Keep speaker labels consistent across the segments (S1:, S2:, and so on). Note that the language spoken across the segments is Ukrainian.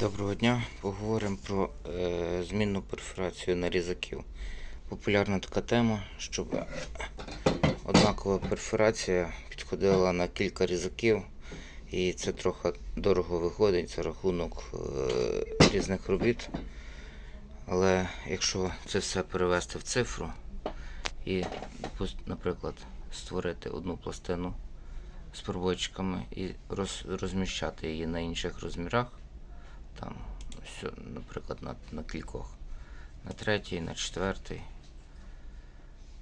S1: Доброго дня. Поговоримо про е, змінну перфорацію нарізаків. Популярна така тема, щоб однакова перфорація підходила на кілька різаків, і це трохи дорого виходить за рахунок е, різних робіт. Але якщо це все перевести в цифру і, наприклад, створити одну пластину з пробойчиками і роз, розміщати її на інших розмірах, там, все, наприклад, на, на кількох, на третій, на четвертий,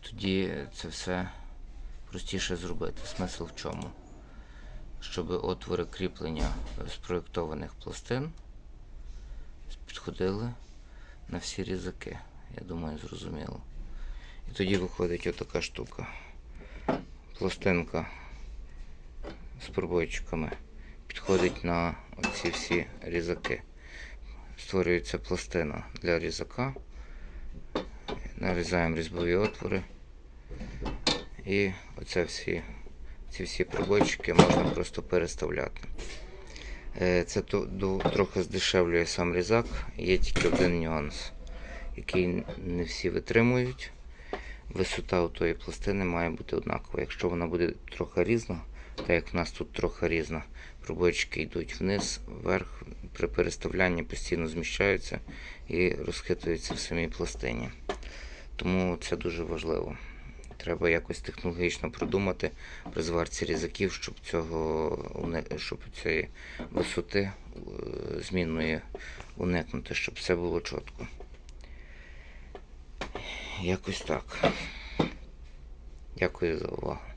S1: тоді це все простіше зробити. Смисл в чому? Щоб отвори кріплення спроєктованих пластин підходили на всі різаки. Я думаю, зрозуміло. І тоді виходить отака штука. Пластинка з пробойчиками підходить на оці всі різаки. Створюється пластина для різака. Нарізаємо різьбові отвори. І оце всі, ці всі пробойчики можна просто переставляти. Е, Це трохи здешевлює сам різак. Є тільки один нюанс, який не всі витримують. Висота у тої пластини має бути однакова. Якщо вона буде трохи різна, так як в нас тут трохи різна, пробойчики йдуть вниз, вверх, при переставлянні постійно зміщаються і розхитуються в самій пластині. Тому це дуже важливо. Треба якось технологічно продумати при зварці різаків, щоб цього щоб цієї висоти е, змінної уникнути, щоб все було чітко. Якось так. Дякую за увагу.